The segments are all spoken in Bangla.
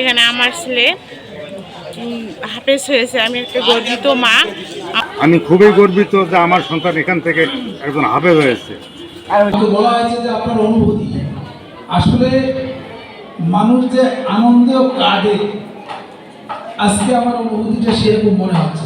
এখানে আমার ছেলে হাফেজ হয়েছে আমি একটা গর্বিত মা। আমি খুবই গর্বিত যে আমার সন্তান এখান থেকে একজন হাফেজ হয়েছে। বলা হয়েছে যে আপনার অনুভূতি আসলে মানুষ যে আনন্দে কাঁদে আজকে আমার অনুভূতিটা সেরকম মনে হচ্ছে।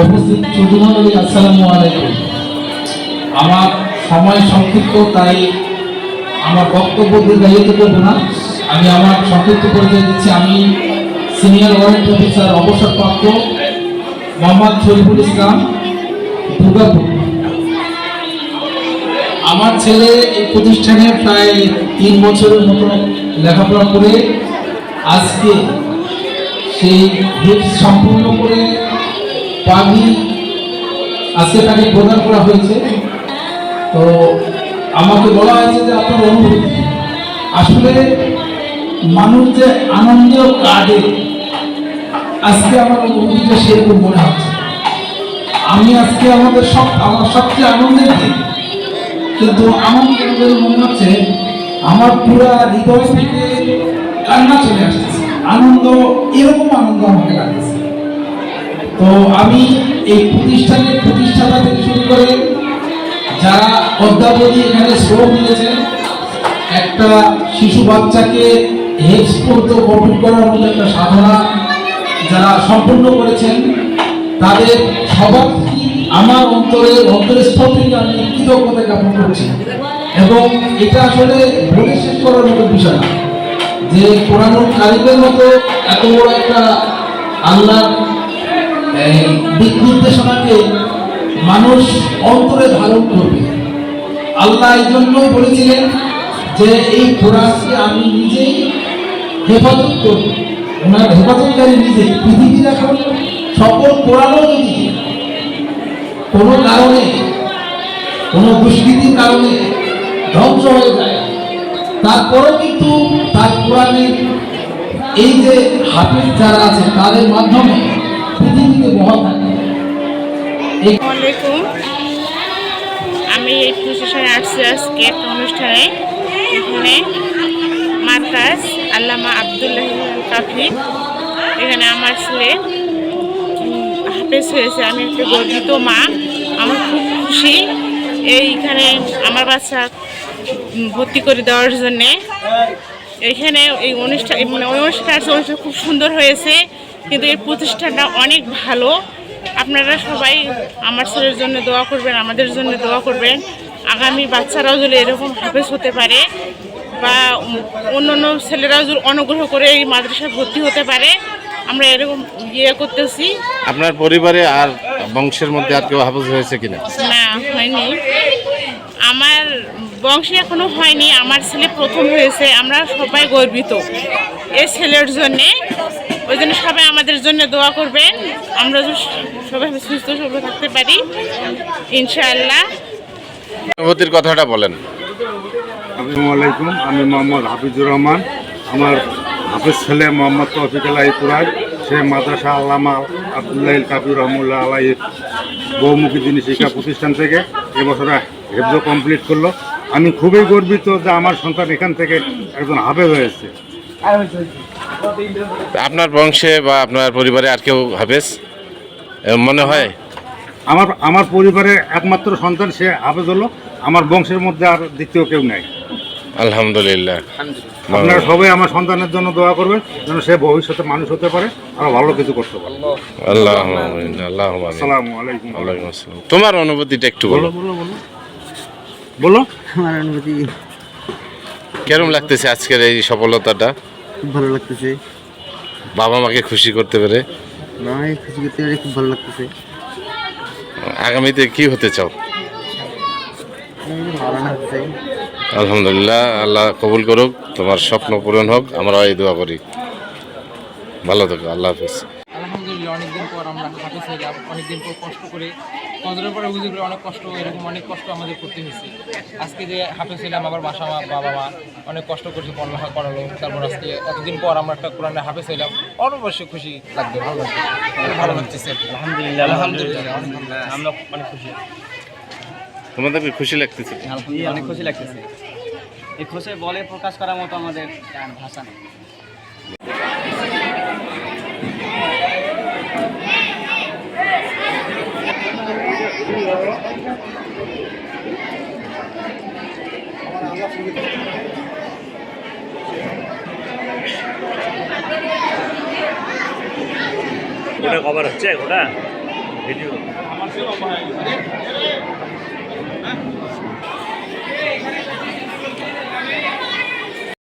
উপস্থিত চৌধুরী আসসালামু আলাইকুম। আমার সময় সংক্ষিপ্ত, তাই আমার বক্তব্য দীর্ঘায়িত করব না। আমি আমার সংক্ষিপ্ত পরিচয় দিচ্ছি। আমি সিনিয়র ওয়ারেন্ট অফিসার, অবসরপ্রাপ্ত মোহাম্মদ শরীফুল ইসলাম, দুর্গাপুর। আমার ছেলে এই প্রতিষ্ঠানে প্রায় তিন বছরের মতো লেখাপড়া করে আজকে সেই সম্পূর্ণ করে পানি আজকে তাকে প্রদান করা হয়েছে। তো আমাকে বলা হয়েছে যে আপনার অনুভূতি। আসলে মানুষ যে আনন্দ কাঁদে আজকে আমার অনুভূতিটা সেরকম মনে হচ্ছে। আমি আজকে আমাদের সব, আমার সবচেয়ে আনন্দের দিন। কিন্তু আমার মনে হচ্ছে আমার পুরো হৃদয় থেকে কান্না চলে আসছে। আনন্দ এরকম আনন্দ আমাকে লাগছে। তো আমি এই প্রতিষ্ঠানের প্রতিষ্ঠাতা থেকে শুরু করে যারা অদ্যাবধি এখানে শ্রম দিয়েছেন একটা শিশু বাচ্চাকে পর্যন্ত কমপ্লিট করার মতো একটা সাধনা যারা সম্পূর্ণ করেছেন, তাদের সবার আমার অন্তরে অন্তরের স্থল থেকে আমি কৃতজ্ঞতা জ্ঞাপন করছি। এবং এটা আসলে বলে শেষ করার মতো বিষয় না যে কোরআন কারিমের মতো এত বড় একটা আল্লাহ দিক নির্দেশনাকে মানুষ অন্তরে ধারণ করবে। আল্লাহ এই জন্য বলেছিলেন যে এই কোরআনকে আমি নিজেই হেফাজত করব। ওনার হেফাজতকারী নিজে পৃথিবীর এখন সকল কোরআনও যদি কোনো কারণে, কোনো দুষ্কৃতির কারণে ধ্বংস হয়ে যায়। তারপরেও কিন্তু তার কোরআনের এই যে হাফিজ যারা আছে, তাদের মাধ্যমে আসসালামাইকুম আমি এই আসছি আজকে অনুষ্ঠানে। এখানে মার্কাজ আল্লামা আবদুল্লাহ কাফি এখানে আমার ছেলে হাফেজ হয়েছে। আমি একটা গর্বিত মা। আমার খুব খুশি এইখানে আমার বাচ্চা ভর্তি করে দেওয়ার জন্যে। এইখানে এই অনুষ্ঠান মানে আছে, অনুষ্ঠান খুব সুন্দর হয়েছে কিন্তু এই প্রতিষ্ঠানটা অনেক ভালো। আপনারা সবাই আমার ছেলের জন্য দোয়া করবেন আমাদের জন্য দোয়া করবেন। আগামী বাচ্চারাও যদি এরকম হাফেজ হতে পারে বা অন্য অন্য ছেলেরাও যদি অনুগ্রহ করে এই মাদ্রাসায় ভর্তি হতে পারে। আমরা এরকম ইয়ে করতেছি। আপনার পরিবারে আর বংশের মধ্যে আর কেউ হাফেজ হয়েছে কিনা? না হয়নি। বংশে এখনও হয়নি আমার ছেলে প্রথম হয়েছে আমরা সবাই গর্বিত। এই ছেলের জন্যে ওই জন্য সবাই আমাদের জন্য দোয়া করবেন আমরা সবাই সুস্থ সবল থাকতে পারি ইনশাআল্লাহ। অনুভূতির কথাটা বলেন। আসসালামু আলাইকুম আমি মোহাম্মদ হাফিজুর রহমান। আমার হাফিজ ছেলে মোহাম্মদ তৌফিক আলাই কুরাজ সে মাদ্রাসা আল্লামা আবদুল্লাহ কাবির রহমুল্লাহ আলাইয়ের বহুমুখী দিনী শিক্ষা প্রতিষ্ঠান থেকে এবছরে হেফজ কমপ্লিট করল। আমি খুবই গর্বিত যে আমার সন্তান এখান থেকে একজন হাফেজ হয়েছে। আপনার বংশে বা আপনার পরিবারে আর কেউ হাফেজ? মনে হয়? আমার আমার পরিবারের একমাত্র সন্তান সে হাফেজ হলো আমার বংশের মধ্যে আর দ্বিতীয় কেউ নাই। আলহামদুলিল্লাহ। আপনারা সবাই আমার সন্তানের জন্য দোয়া করবেন যেন সে ভবিষ্যতে মানুষ হতে পারে আর ভালো কিছু করতে পারে। আল্লাহ আল্লাহ। আসসালামু আলাইকুম। ওয়ালাইকুম আসসালাম। তোমার অনুভূতিটা একটু বলো বলো বলো। বলো। আমার অনুভূতি কেরম লাগতেছে আজকের এই সফলতাটা? খুব ভালো লাগতেছে। বাবা মাকে খুশি করতে পেরে? আমি খুশি করতে পেরে খুব ভালো লাগতেছে। আগামীতে কি হতে চাও? আলহামদুলিল্লাহ আল্লাহ কবুল করুক তোমার স্বপ্ন পূরণ হোক আমরা এই দোয়া করি। ভালো থাকো আল্লাহ হাফিজ। আলহামদুলিল্লাহ অনেকদিন পর আমরা হাফেজ হইলাম অনেকদিন পর কষ্ট করে কদরের পরে বুঝে করে অনেক কষ্ট এরকম অনেক কষ্ট আমাদের করতে হয়েছে। আজকে যে হাফেজ হইলাম আমার বাসা মা বাবা মা অনেক কষ্ট করছে পড়ালেখা করালো। তারপর আজকে এতদিন পর আমরা একটা কোরআনে হাফেজ হইলাম অবশ্যই খুশি লাগবে ভালো লাগবে। ভালো লাগতেছে। আলহামদুলিল্লাহ আলহামদুলিল্লাহ। লাগছে। আমরা অনেক খুশি। তোমাদেরকে খুশি লাগতেছে। অনেক খুশি লাগতেছে। এই খুশি বলে প্রকাশ করার মতো আমাদের ভাষা নেই। ওটা কভার হচ্ছে ওটা ভিডিও